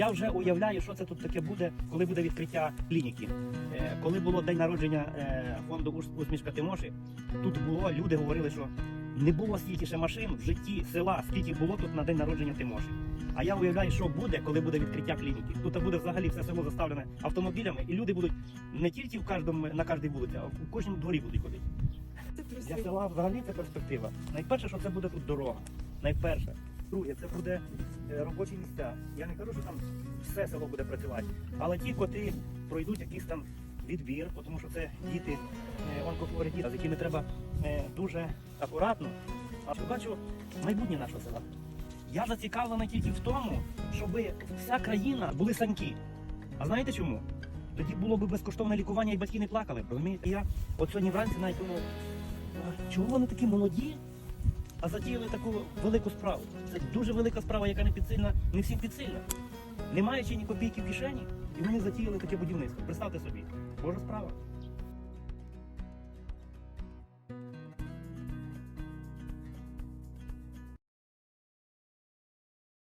Я вже уявляю, що це тут таке буде, коли буде відкриття клініки. Е, Коли було день народження е, фонду «Ус- усмішка Тимоші, тут було, люди говорили, що не було стільки ще машин в житті села, скільки було тут на день народження Тимоші. А я уявляю, що буде, коли буде відкриття клініки. Тут буде взагалі все село заставлене автомобілями, і люди будуть не тільки в кожному на кожній вулиці, а в кожному дворі будуть ходити. Для села взагалі це перспектива. Найперше, що це буде тут дорога. Найперше. Друге, це буде е, робочі місця. Я не кажу, що там все село буде працювати. Але ті коти пройдуть якийсь там відбір, тому що це діти, е, онкохворі діти, з якими треба е, дуже акуратно. А я бачу майбутнє нашого села. Я зацікавлений тільки в тому, щоб вся країна були саньки. А знаєте чому? Тоді було б безкоштовне лікування і батьки не плакали. Розумієте? Я от сьогодні вранці навіть думав, «А чому вони такі молоді, а затіяли таку велику справу. Це дуже велика справа, яка не підсильна, не всім підсильна. Не маючи ні копійки в кишені, і вони затіяли таке будівництво. Представте собі, божа справа.